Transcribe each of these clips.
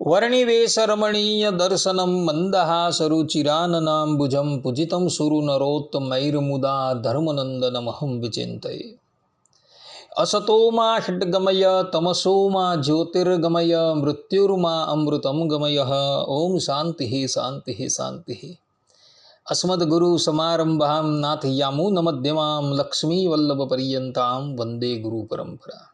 વર્ણિવેશરમણીય દર્શનમ મંદહાસરુચિરાનનાંબુજમ પૂજિતમ સુરુનરોત્તમૈર્મુદા ધર્મનંદનમહં વિચિંતયે અસતોમાં ષડ્ગમય તમસોમાં જ્યોતિર્ગમય મૃત્યુર્મા અમૃતમ ગમય ઓમ શાંતિ શાંતિ શાંતિ અસ્મદગુરુ સમારંભા નાથયામૂનમધ્યમાં લક્ષ્મીવલ્લભ પર્યંતામ વંદે ગુરુ પરંપરા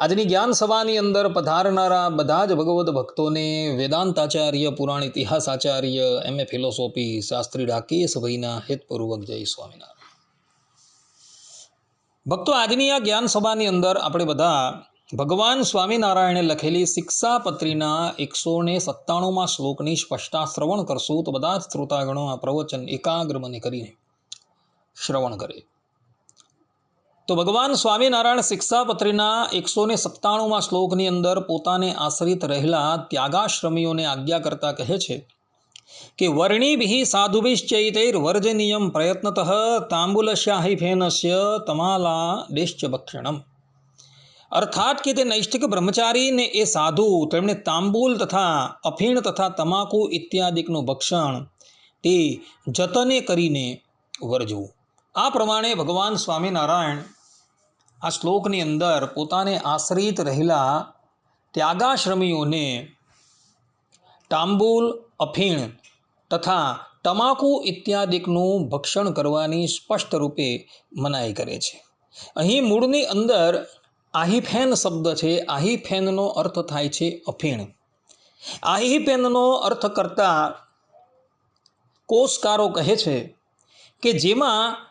આજની જ્ઞાન સભાની અંદર પધારનારા બધા જ ભગવદ્ ભક્તોને વેદાંતાચાર્ય, પુરાણ ઇતિહાસ આચાર્ય, એમ એ ફિલોસોફી, શાસ્ત્રી રાકેશભાઈના હેતપૂર્વક જય સ્વામિનારાયણ. ભક્તો, આજની આ જ્ઞાન સભાની અંદર આપણે બધા ભગવાન સ્વામિનારાયણે લખેલી શિક્ષાપત્રીના એકસો ને સત્તાણુંમાં શ્લોકની સ્પષ્ટા શ્રવણ કરશું તો બધા જ શ્રોતાગણો આ પ્રવચન એકાગ્ર મને કરીને શ્રવણ કરે. તો ભગવાન સ્વામિનારાયણ શિક્ષાપત્રીના એકસો ને સત્તાણુંમાં શ્લોકની અંદર પોતાને આશ્રિત રહેલા ત્યાગાશ્રમીઓને આજ્ઞા કરતા કહે છે કે વર્ણિભિ સાધુભિશ્ચૈતૈર વર્જનીયમ પ્રયત્નતઃ તાંબુલશાહિફેનસ્ય તમાલા દેશ્ચ ભક્ષણમ. અર્થાત કે તે નૈષ્ઠિક બ્રહ્મચારીને એ સાધુ, તેમણે તાંબુલ તથા અફીણ તથા તમાકુ ઇત્યાદિકનું ભક્ષણ તે જતને કરીને વર્જવું. આ પ્રમાણે ભગવાન સ્વામિનારાયણ આ શ્લોકની અંદર પોતાને આશ્રિત રહેલા ત્યાગાશ્રમીઓને તાંબુલ, અફીણ તથા તમાકુ ઇત્યાદિકનું ભક્ષણ કરવાની સ્પષ્ટ રૂપે મનાઈ કરે છે. અહીં મૂળની અંદર આહિફેન શબ્દ છે. આહિફેનનો અર્થ થાય છે અફીણ. આહિફેનનો અર્થ કરતા કોષકારો કહે છે કે જેમાં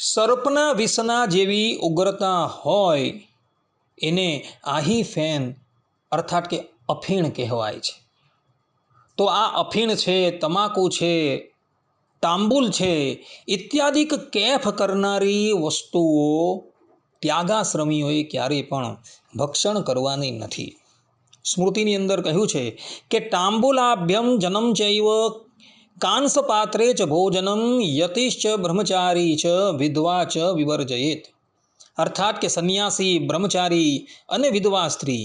સર્પના વિષના જેવી ઉગ્રતા હોય એને આહી ફેન અર્થાત કે અફીણ કહેવાય છે. તો આ અફીણ છે, તમાકુ છે, તાંબુલ છે, ઇત્યાદિક કેફ કરનારી વસ્તુઓ ત્યાગાશ્રમીઓએ ક્યારેય પણ ભક્ષણ કરવાની નથી. સ્મૃતિની અંદર કહ્યું છે કે, તાંબુલાભ્યમ જનમ ચૈવ કાંસપાત્રે ચ ભોજનમ યતિશ્ચ બ્રહ્મચારી ચ વિધવા ચ વિવર્જયેત અર્થાત કે સંન્યાસી બ્રહ્મચારી અને વિધવા સ્ત્રી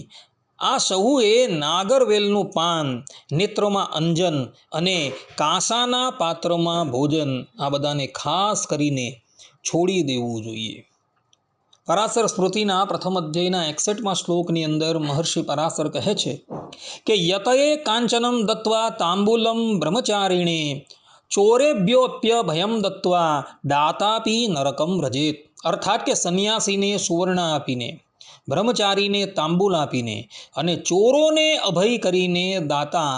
આ સહુએ નાગરવેલનું પાન નેત્રોમાં અંજન અને કાંસાના પાત્રમાં ભોજન આ બધાને ખાસ કરીને છોડી દેવું જોઈએ પરાશર સ્મૃતિના પ્રથમ અધ્યાયના એકસઠમાં શ્લોકની અંદર મહર્ષિ પરાસર કહે છે કે, યતયે કાંચનમ દત્વા તાંબુલમ બ્રહ્મચારીણે, ચોરેભ્યોપ્ય ભયમ દત્વા દાતાપી નરકમ રજેત અર્થાત કે, સંન્યાસીને સુવર્ણ આપીને, બ્રહ્મચારીને તાંબુલ આપીને અને ચોરોને અભય કરીને દાતા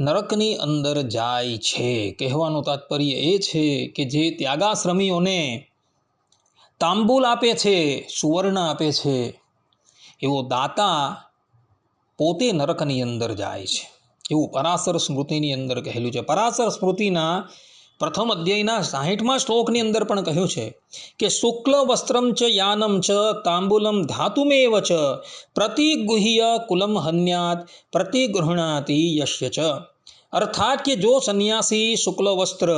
નરકની અંદર જાય છે. કહેવાનું તાત્પર્ય એ છે કે, જે ત્યાગાશ્રમીઓને તાંબુલ આપે છે, સુવર્ણ આપે છે. એવો દાતા પોતે નરકની અંદર જાય છે. એવું પરાશર સ્મૃતિની અંદર કહેલું છે. પરાશર સ્મૃતિના પ્રથમ અધ્યાયના સાહીઠમાં શ્લોકની અંદર પણ કહ્યું છે કે, શુક્લ વસ્ત્રમ ચ યાનમ ચ તાંબુલમ ધાતુમેવ ચ પ્રતિગુહ્ય કુલમ હન્યાત પ્રતિગૃહણાતિ યશ્ય ચ. અર્થાત કે જો સંન્યાસી, શુક્લ વસ્ત્ર,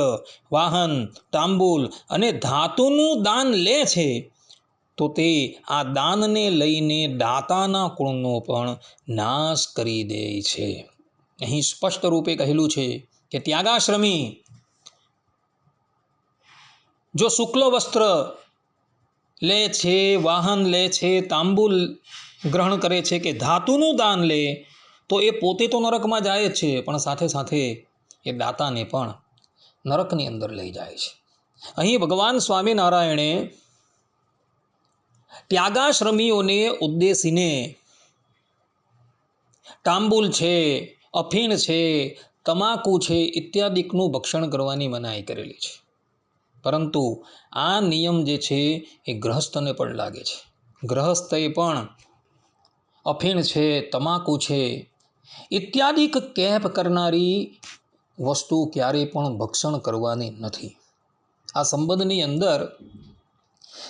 વાહન, તાંબુલ અને ધાતુનું દાન લે છે, તો તે આ દાનને લઈને દાતાના કુળનો પણ નાશ કરી દે છે. અહીં સ્પષ્ટ રૂપે કહેલું છે કે ત્યાગાશ્રમી, જો શુક્લ વસ્ત્ર લે છે, વાહન લે છે, તાંબુલ ગ્રહણ કરે છે કે ધાતુનું દાન લે તો એ પોતે તો નરકમાં જાય જ છે, પણ સાથે સાથે એ દાતાને પણ નરકની અંદર લઈ જાય છે. અહીં ભગવાન સ્વામિનારાયણે ત્યાગાશ્રમીઓને ઉદ્દેશીને તાંબુલ છે, અફીણ છે, તમાકુ છે ઇત્યાદિકનું ભક્ષણ કરવાની મનાઈ કરેલી છે. પરંતુ આ નિયમ જે છે એ ગ્રહસ્થને પણ લાગે છે. ગ્રહસ્થએ પણ અફીણ છે, તમાકુ છે ઇત્યાદિક કેપ કરનારી વસ્તુ ક્યારેય પણ ભક્ષણ કરવાની નથી. આ સંબંધની અંદર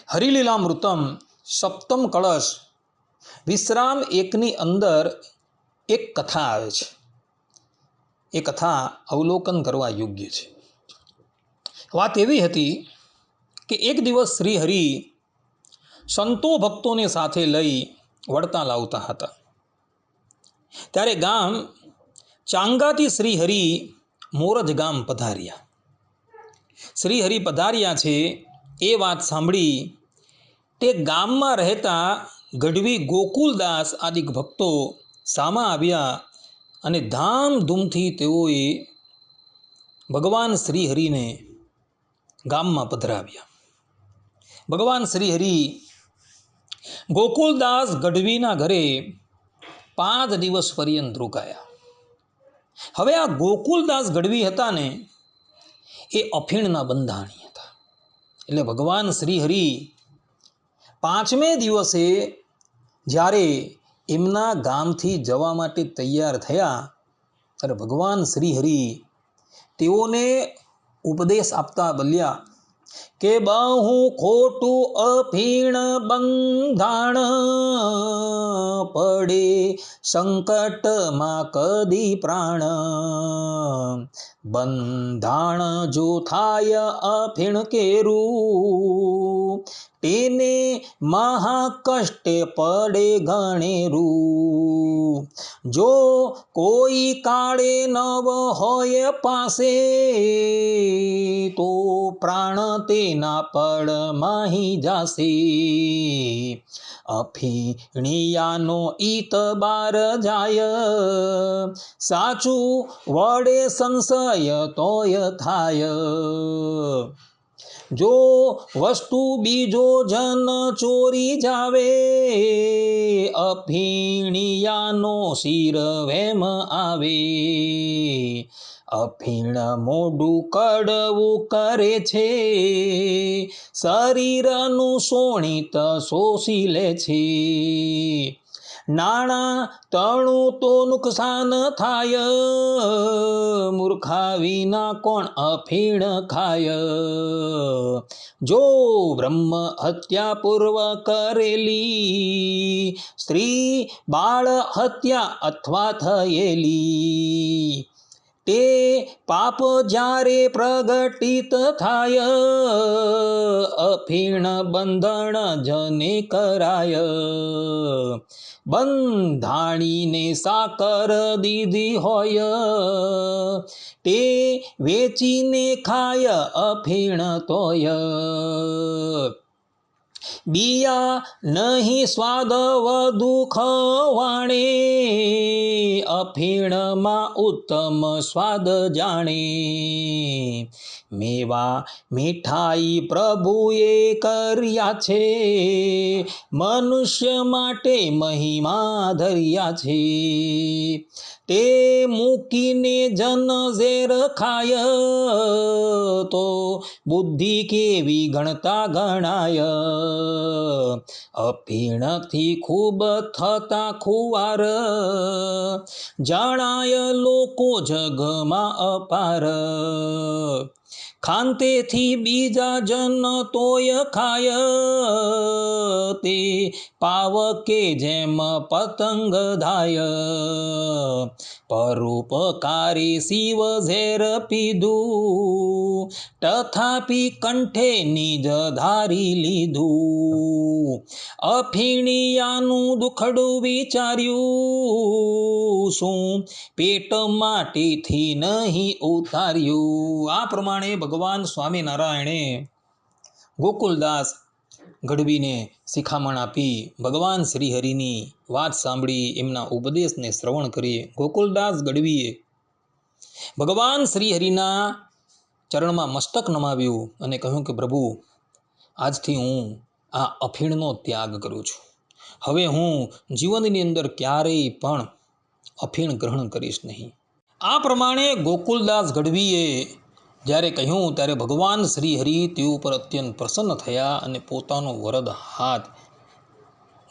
હરિલીલામૃતમ સપ્તમ કળશ વિશ્રામ એકની અંદર એક કથા આવે છે. એ કથા અવલોકન કરવા યોગ્ય છે. વાત એવી હતી કે એક દિવસ શ્રી હરિ સંતો ભક્તોને સાથે લઈ વળતા લાવતા હતા. ત્યારે ગામ ચાંગાથી શ્રીહરિ મોરજ ગામ પધાર્યા. શ્રીહરિ પધાર્યા છે એ વાત સાંભળી તે ગામમાં રહેતા ગઢવી ગોકુલદાસ આદિક ભક્તો સામા આવ્યા અને ધામધૂમથી તેઓએ ભગવાન શ્રીહરિને ગામમાં પધરાવ્યા. ભગવાન શ્રીહરિ ગોકુલદાસ ગઢવીના ઘરે પાંચ દિવસ પર્યંત રોકાયા હવે આ ગોકુલદાસ ગઢવી હતા ને, એ અફીણના બંધાણી હતા. એટલે ભગવાન શ્રીહરિ પાંચમે દિવસે જ્યારે એમના ગામથી જવા માટે તૈયાર થયા, ત્યારે ભગવાન શ્રીહરિ તેઓને ઉપદેશ આપતા બોલ્યા કે બહુ ખોટું અફીણ બંધાણ પડે સંકટમાં કદી પ્રાણ. બંધાણ જો થાય અફીણ કેરું, તેને મહાકષ્ટે પડે ગણેરું. જો કોઈ કાળે નવ હોય પાસે, તો પ્રાણ તેના પડ માહી જાશે. અફીણિયાનો ઈત બાર જાય, સાચું વડે સંશય તોય થાય જો વસ્તુ બીજો જન ચોરી જાવે, અફીણિયાનો શિર વેમ આવે. અફીણ મોઢું કડવું કરે છે, શરીરનું સોણિત શોષી લે છે. નાણાં તણું તો નુકસાન થાય. મૂર્ખા વિના કોણ અફીણ ખાય? જો બ્રહ્મ હત્યા પૂર્વ કરેલી, સ્ત્રી બાળ હત્યા અથવા થયેલી તે પાપ જ્યારે પ્રગટિત થાય, અફીણ બંધણ જને કરાય. બંધાણીને સાકર દીધી હોય, તે વેચીને ખાય, અફીણ તોય. બિયા નહીં સ્વાદ વધુ ખવાણે અફીણમાં ઉત્તમ સ્વાદ જાણે. મેવા મીઠાઈ પ્રભુએ કર્યા છે. મનુષ્ય માટે મહિમા ધર્યા છે. તે મૂકીને જન ઝેર ખાય તો બુદ્ધિ કેવી ગણતા ગણાય? અપીણથી ખૂબ થતા ખુવાર જણાય લોકો જગમાં અપાર. ખાંતેથી બીજા જન તોય ખાય. તે પાવકે જેમ પતંગ ધાય. પરોપકારી શિવ ઝેર પીધું. તથાપી કંઠે નિજ ધારી લીધું. અફીણિયાનું દુખડું વિચાર્યું. શું પેટ માટીથી નહીં ઉતાર્યું. આ પ્રમાણે ભગવાન સ્વામિનારાયણે ગોકુલદાસ ગઢવીને શિખામણ આપી ભગવાન શ્રીહરિની વાત સાંભળી એમના ઉપદેશને શ્રવણ કરી ગોકુલદાસ ગઢવીએ ભગવાન શ્રીહરિના ચરણમાં મસ્તક નમાવ્યું અને કહ્યું કે, પ્રભુ, આજથી હું આ અફીણનો ત્યાગ કરું છું. હવે હું જીવનની અંદર ક્યારેય પણ અફીણ ગ્રહણ કરીશ નહીં. આ પ્રમાણે ગોકુલદાસ ગઢવીએ જ્યારે કહ્યું, ત્યારે ભગવાન શ્રી હરિ ઉપર પર અત્યંત પ્રસન્ન થયા અને પોતાનો વરદ હાથ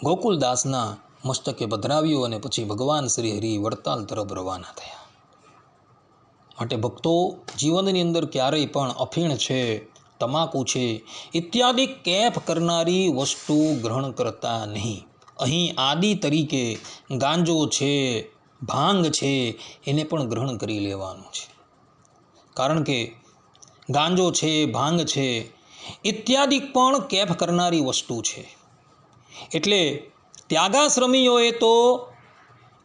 ગોકુલદાસના મસ્તકે પધરાવ્યો અને પછી ભગવાન શ્રી હરિ વડતાલ તરફ રવાના થયા. માટે ભક્તો, જીવનની અંદર ક્યારેય પણ અફીણ છે, તમાકુ છે, ઇત્યાદિ કેફ કરનારી વસ્તુ ગ્રહણ કરતા નહીં. અહીં આદિ તરીકે ગાંજો છે ભાંગ છે એને પણ ગ્રહણ કરી લેવાનું છે. કારણ કે ગાંજો છે, ભાંગ છે, ઇત્યાદિ પણ કેફ કરનારી વસ્તુ છે. એટલે ત્યાગાશ્રમીઓએ તો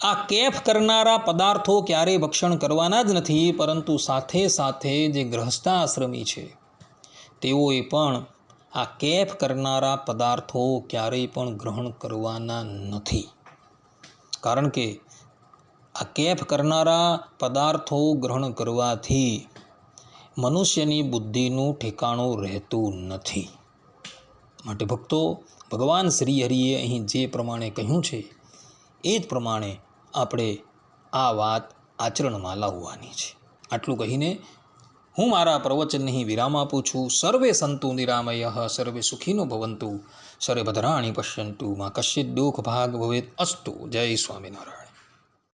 આ કેફ કરનારા પદાર્થો ક્યારેય ભક્ષણ કરવાના જ નથી, પરંતુ સાથે સાથે જે ગ્રહસ્થાશ્રમી છે, તેઓએ પણ આ કેફ કરનારા પદાર્થો ક્યારેય પણ ગ્રહણ કરવાના નથી. કારણ કે આ કેફ કરનારા પદાર્થો ગ્રહણ કરવાથી મનુષ્યની બુદ્ધિનું ઠેકાણું રહેતું નથી. માટે ભક્તો, ભગવાન શ્રી હરિએ અહીં જે પ્રમાણે કહ્યું છે, એ જ પ્રમાણે આપણે આ વાત આચરણમાં લાવવાની છે. આટલું કહીને હું મારા પ્રવચનને અહીં વિરામ આપું છું. સર્વે સંતુ નિરામય, સર્વે સુખીનો ભવંતુ, સર્વે ભદ્રાણી પશ્યંતુ, માં કશ્ચિત દુઃખ ભાગ ભવેત અસ્તુ. જય સ્વામિનારાયણ.